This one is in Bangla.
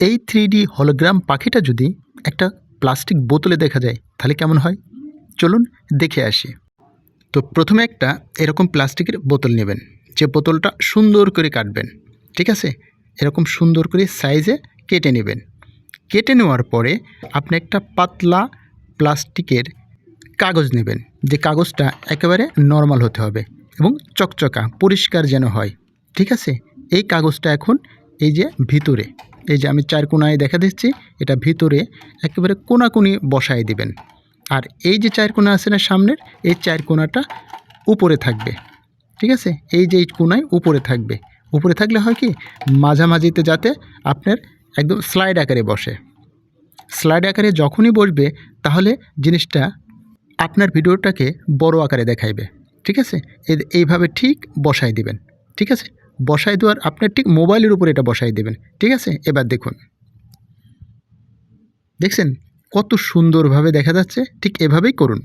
এই থ্রি ডি হলোগ্রাম পাখিটা যদি একটা প্লাস্টিক বোতলে দেখা যায়, তাহলে কেমন হয়? চলুন দেখে আসি। তো প্রথমে একটা এরকম প্লাস্টিকের বোতল নেবেন, যে বোতলটা সুন্দর করে কাটবেন, ঠিক আছে? এরকম সুন্দর করে সাইজে কেটে নেবেন। কেটে নেওয়ার পরে আপনি একটা পাতলা প্লাস্টিকের কাগজ নেবেন, যে কাগজটা একেবারে নর্মাল হতে হবে এবং চকচকা, পরিষ্কার যেন হয়, ঠিক আছে? এই কাগজটা এখন এই যে ভিতরে এই যে আমি চার কোনায় দেখা দিচ্ছি, এটা ভিতরে একেবারে কোনাকুনি বসায় দিবেন। আর এই যে চার কোনা আছে না সামনের, এই চার কোনাটা উপরে থাকবে। ঠিক আছে? এই যে এই কোনায় উপরে থাকবে। উপরে থাকলে হয় কি? মাঝামাঝিতে যাতে আপনার একদম স্লাইড আকারে বসে। স্লাইড আকারে যখনই বসবে, তাহলে জিনিসটা আপনার ভিডিওটাকে বড় আকারে দেখাইবে। ঠিক আছে? এই- এইভাবে ঠিক বসাই দিবেন। ঠিক আছে? বসাই দেওয়ার আপনার ঠিক মোবাইলের উপর এটা বসাই দেবেন। ঠিক আছে? এবার দেখুন। দেখছেন? কত সুন্দরভাবে দেখা যাচ্ছে, ঠিক এভাবেই করুন।